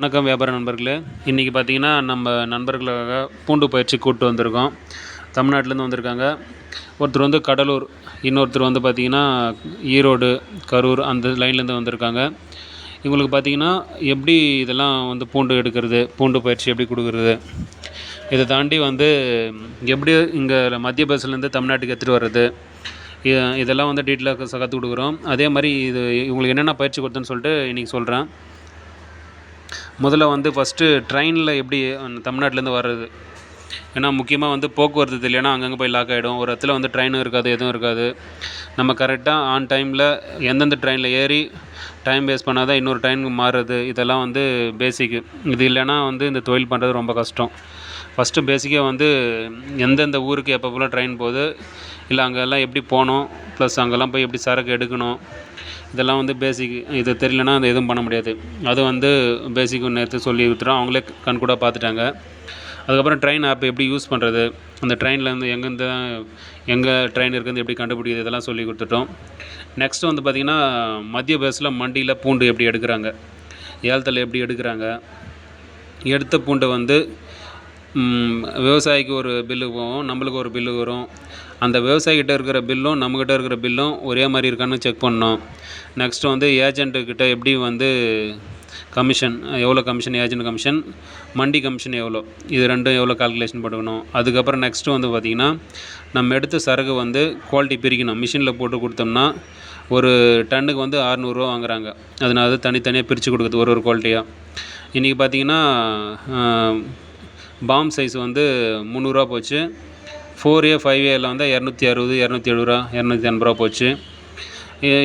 வணக்கம் வியாபார நண்பர்களே. இன்றைக்கி பார்த்தீங்கன்னா நம்ம நண்பர்களுக்காக பூண்டு பயிற்சி கூப்பிட்டு வந்திருக்கோம். தமிழ்நாட்டிலேருந்து வந்திருக்காங்க. ஒருத்தர் வந்து கடலூர் இன்னொருத்தர் வந்து பார்த்திங்கன்னா ஈரோடு கரூர் அந்த லைன்லேருந்து வந்திருக்காங்க. இவங்களுக்கு பார்த்திங்கன்னா எப்படி இதெல்லாம் வந்து பூண்டு எடுக்கிறது பூண்டு பயிற்சி எப்படி கொடுக்குறது இதை தாண்டி வந்து எப்படி இங்கே மத்திய பிரதேசலேருந்து தமிழ்நாட்டுக்கு எடுத்துகிட்டு வர்றது இதெல்லாம் வந்து டீட்டெயிலாக கற்றுக் கொடுக்குறோம். அதே மாதிரி இது இவங்களுக்கு என்னென்ன பயிற்சி கொடுத்துன்னு சொல்லிட்டு இன்றைக்கி சொல்கிறேன் முதல்ல வந்து ஃபஸ்ட்டு ட்ரெயினில் எப்படி தமிழ்நாட்டிலேருந்து வர்றது? ஏன்னா முக்கியமாக வந்து போக்குவரத்து இல்லைன்னா அங்கங்கே போய் லாக் ஆகிடும் ஒரு இடத்துல வந்து ட்ரெயினும் இருக்காது எதுவும் இருக்காது. நம்ம கரெக்டாக ஆன் டைமில் எந்தெந்த ட்ரெயினில் ஏறி டைம் வேஸ்ட் பண்ணாதான் இன்னொரு ட்ரெயினுக்கு மாறுறது. இதெல்லாம் வந்து பேசிக்கு இது இல்லைன்னா வந்து இந்த தொழில் பண்ணுறது ரொம்ப கஷ்டம். ஃபஸ்ட்டு பேசிக்காக வந்து எந்தெந்த ஊருக்கு எப்பப்போலாம் ட்ரெயின் போகுது இல்லை அங்கெல்லாம் எப்படி போகணும் ப்ளஸ் அங்கெல்லாம் போய் எப்படி சரக்கு எடுக்கணும் இதெல்லாம் வந்து பேசிக் இது தெரியலனா அது எதுவும் பண்ண முடியாது. அது வந்து பேசிக் நேற்று சொல்லி கொடுத்துட்டோம் அவங்களே கண்கூட பார்த்துட்டாங்க. அதுக்கப்புறம் ட்ரெயின் ஆப் எப்படி யூஸ் பண்ணுறது அந்த ட்ரெயினில் வந்து எங்கேருந்து எங்கே ட்ரெயின் இருக்குது எப்படி கண்டுபிடிக்கிறது? இதெல்லாம் சொல்லி கொடுத்துட்டோம். நெக்ஸ்ட் வந்து பார்த்திங்கன்னா மத்திய பஸ்ஸில் மண்டியில் பூண்டு எப்படி எடுக்கிறாங்க? ஏலத்தில் எப்படி எடுக்கிறாங்க? எடுத்த பூண்டை வந்து விவசாயிக்கு ஒரு பில்லு போகும் நம்மளுக்கு ஒரு பில்லு வரும். அந்த விவசாயிக்கிட்ட இருக்கிற பில்லும் நம்மக்கிட்ட இருக்கிற பில்லும் ஒரே மாதிரி இருக்கான்னு செக் பண்ணணும் நெக்ஸ்ட்டு வந்து ஏஜெண்ட்டுக்கிட்ட எப்படி வந்து கமிஷன் எவ்வளோ commission agent commission mandi commission எவ்வளோ இது ரெண்டும் எவ்வளோ கால்குலேஷன் பண்ணணும் அதுக்கப்புறம் நெக்ஸ்ட்டு வந்து பார்த்திங்கன்னா நம்ம எடுத்த சரக்கு வந்து குவாலிட்டி பிரிக்கணும். மிஷினில் போட்டு கொடுத்தோம்னா ஒரு டன்னுக்கு வந்து அறநூறுவா வாங்குறாங்க. அதனால தனித்தனியாக பிரித்து கொடுக்குறது ஒரு ஒரு குவாலிட்டியாக இன்றைக்கி பார்த்தீங்கன்னா பாம் சைஸ் வந்து முந்நூறுரூவா போச்சு. ஃபோர் ஏ ஃபைவ் ஏல வந்து இரநூத்தி அறுபது இரநூத்தி எழுபது ரூபா இரநூத்தி எண்பது ரூபா போச்சு.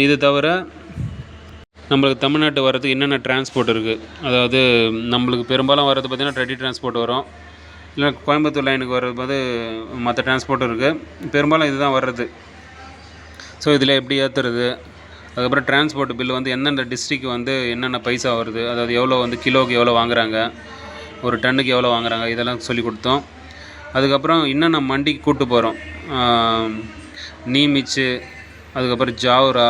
இது தவிர நம்மளுக்கு தமிழ்நாட்டு வரதுக்கு என்னென்ன டிரான்ஸ்போர்ட் இருக்குது அதாவது நம்மளுக்கு பெரும்பாலும் வர்றது பார்த்திங்கன்னா ரெடி டிரான்ஸ்போர்ட் வரும். இல்லை கோயம்புத்தூர் லைனுக்கு வர்றது வந்து மற்ற டிரான்ஸ்போர்ட்டும் இருக்குது பெரும்பாலும் இதுதான் வர்றது. ஸோ இதில் எப்படி ஏற்றுறது அதுக்கப்புறம் டிரான்ஸ்போர்ட் பில் வந்து எந்தெந்த டிஸ்ட்ரிக் வந்து என்னென்ன பைசா வருது? அதாவது எவ்வளோ வந்து கிலோவுக்கு எவ்வளோ வாங்குகிறாங்க ஒரு டன்னுக்கு எவ்வளோ வாங்குறாங்க? இதெல்லாம் சொல்லி கொடுத்தோம். அதுக்கப்புறம் இன்னும் நம்ம மண்டிக்கு கூப்பிட்டு போகிறோம் நீமிச்சு அதுக்கப்புறம் ஜாவ்ரா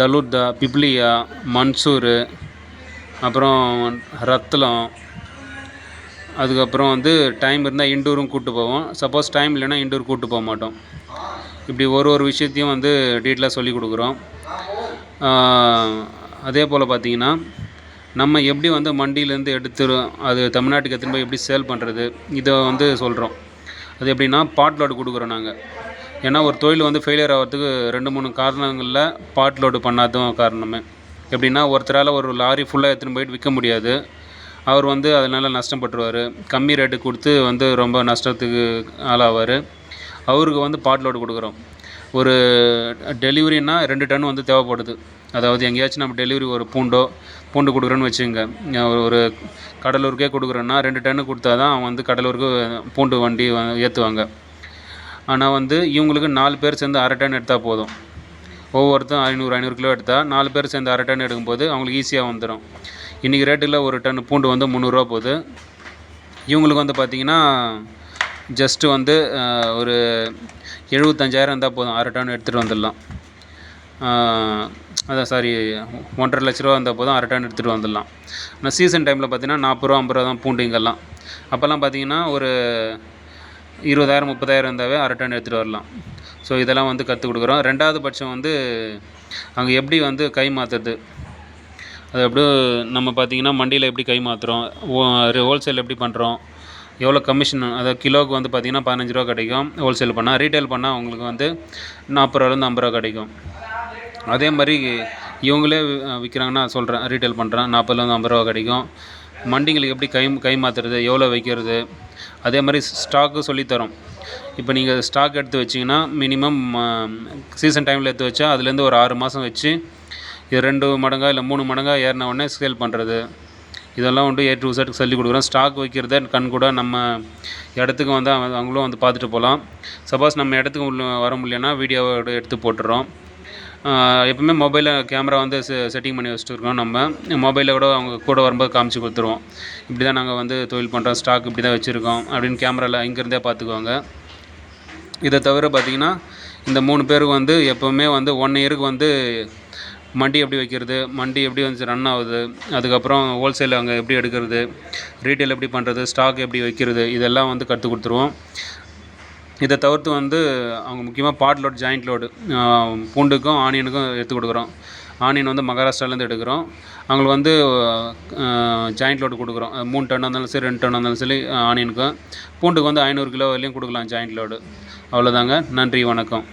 தலுத்தா பிப்ளியா மன்சூர் அப்புறம் ரத்லம். அதுக்கப்புறம் வந்து டைம் இருந்தால் இண்டூரும் கூப்பிட்டு போவோம். சப்போஸ் டைம் இல்லைன்னா இண்டூர் கூப்பிட்டு போக மாட்டோம். இப்படி ஒரு ஒரு விஷயத்தையும் வந்து டீட்டெயிலாக சொல்லி கொடுக்குறோம். அதே போல் பார்த்தீங்கன்னா நம்ம எப்படி வந்து மண்டியிலேருந்து எடுத்துரும் அது தமிழ்நாட்டுக்கு எடுத்துன்னு போய் எப்படி சேல் பண்ணுறது இதை வந்து சொல்கிறோம் அது எப்படின்னா பாட் லோடு கொடுக்குறோம் நாங்கள் ஏன்னா ஒரு தொழில் வந்து ஃபெயிலியர் ஆகிறதுக்கு ரெண்டு மூணு காரணங்களில் பாட் லோடு பண்ணாதான் காரணமே. எப்படின்னா ஒருத்தரால் ஒரு லாரி ஃபுல்லாக எடுத்துன்னு போயிட்டு விற்க முடியாது. அவர் வந்து அதனால் நஷ்டப்பட்டுருவார் கம்மி ரேட்டு கொடுத்து வந்து ரொம்ப நஷ்டத்துக்கு ஆளாவார். அவருக்கு வந்து பாட் லோடு கொடுக்குறோம். ஒரு டெலிவரினால் ரெண்டு டன் வந்து தேவைப்படுது. அதாவது எங்கேயாச்சும் நம்ம டெலிவரி ஒரு பூண்டோ பூண்டு கொடுக்குறோன்னு வச்சுங்க ஒரு கடலூருக்கே கொடுக்குறோன்னா ரெண்டு டன்னு கொடுத்தா தான் அவன் வந்து கடலூருக்கு பூண்டு வண்டி ஏற்றுவாங்க ஆனால் வந்து இவங்களுக்கு நாலு பேர் சேர்ந்து அரை டன் எடுத்தால் போதும். ஒவ்வொருத்தரும் ஐநூறு ஐநூறு கிலோ எடுத்தால் நாலு பேர் சேர்ந்து அரை டன் எடுக்கும்போது அவங்களுக்கு ஈஸியாக வந்துடும் இன்றைக்கி ரேட்டில் ஒரு டன் பூண்டு வந்து முந்நூறுரூவா போகுது. இவங்களுக்கு வந்து பார்த்திங்கன்னா ஜஸ்ட்டு வந்து ஒரு எழுபத்தஞ்சாயிரம் இருந்தால் போதும். அரை டன் எடுத்துகிட்டு வந்துடலாம். அதான் சாரி ஒன்றரை லட்ச ரூபா இருந்தால் போதும் அரை டன் எடுத்துகிட்டு வந்துடலாம். ஆனால் சீசன் டைமில் பார்த்தீங்கன்னா நாற்பது ரூபா ஐம்பது ரூபா தான் பூண்டு இங்கெல்லாம் அப்போல்லாம் பார்த்தீங்கன்னா ஒரு இருபதாயிரம் முப்பதாயிரம் இருந்தாவே அரை டன் எடுத்துகிட்டு வரலாம். ஸோ இதெல்லாம் வந்து கற்றுக் கொடுக்குறோம். ரெண்டாவது பட்சம் வந்து அங்கே எப்படி வந்து கை மாற்றுறது அது அப்படியே நம்ம பார்த்தீங்கன்னா மண்டியில் எப்படி கை மாற்றுறோம் ஹோல்சேல் எப்படி பண்ணுறோம் எவ்வளோ கமிஷன் அதாவது கிலோவுக்கு வந்து பார்த்தீங்கன்னா பதினஞ்சு ரூபா கிடைக்கும். ஹோல்சேல் பண்ணால் ரீட்டைல் பண்ணால் உங்களுக்கு வந்து நாற்பது ரூபாலேருந்து ஐம்பது ரூபா கிடைக்கும். அதே மாதிரி இவங்களே விற்கிறாங்கன்னா சொல்கிறேன் ரீட்டைல் பண்ணுறேன் நாற்பதுலேருந்து ஐம்பது ரூபா கிடைக்கும். மண்டிங்களுக்கு எப்படி கை கை மாற்றுறது எவ்வளோ வைக்கிறது அதே மாதிரி ஸ்டாக்கு சொல்லித்தரோம். இப்போ நீங்கள் ஸ்டாக் எடுத்து வச்சிங்கன்னா மினிமம் சீசன் டைமில் எடுத்து வச்சா அதுலேருந்து ஒரு ஆறு மாதம் வச்சு இது ரெண்டு மடங்கா இல்லை மூணு மடங்கா ஏறின உடனே சேல் பண்ணுறது இதெல்லாம் வந்து ஏ டு Z சொல்லி கொடுக்குறோம். ஸ்டாக் வைக்கிறத கண் கூட நம்ம இடத்துக்கு வந்து அவங்களும் வந்து பார்த்துட்டு போகலாம். சப்போஸ் நம்ம இடத்துக்கு உள்ள வர முடியலன்னா வீடியோவை எடுத்து போட்டுறோம். எப்பவுமே மொபைலில் கேமரா வந்து செ செட்டிங் பண்ணி வச்சுட்டுருக்கோம் நம்ம. மொபைலில் கூட அவங்க கூட வரும்போது காமிச்சு கொடுத்துருவோம். இப்படி தான் நாங்கள் வந்து தொழில் பண்ணுறோம் ஸ்டாக் இப்படி தான் வச்சுருக்கோம் அப்படின்னு கேமராவில் இங்கேருந்தே பார்த்துக்குவாங்க. இதை தவிர பார்த்தீங்கன்னா இந்த மூணு பேருக்கு வந்து எப்போவுமே வந்து ஒன் இயருக்கு வந்து மண்டி எப்படி வைக்கிறது மண்டி எப்படி வந்து ரன் ஆகுது அதுக்கப்புறம் ஹோல்சேல் அங்கே எப்படி எடுக்கிறது ரீட்டைல் எப்படி பண்ணுறது ஸ்டாக் எப்படி வைக்கிறது இதெல்லாம் வந்து கற்றுக் கொடுத்துருவோம். இதை தவிர்த்து வந்து அவங்க முக்கியமாக பாட் லோட் ஜாயிண்ட் லோடு பூண்டுக்கும் ஆனியனுக்கும் எடுத்து கொடுக்குறோம். ஆனியன் வந்து மகாராஷ்டிராலேருந்து எடுக்கிறோம். அவங்களுக்கு வந்து ஜாயிண்ட் லோடு கொடுக்குறோம். மூணு டன் இருந்தாலும் சரி ரெண்டு டன் இருந்தாலும் சரி ஆனியனுக்கும் பூண்டுக்கு வந்து ஐநூறு கிலோ வரையிலையும் கொடுக்கலாம் ஜாயிண்ட் லோடு அவ்வளோதாங்க நன்றி வணக்கம்.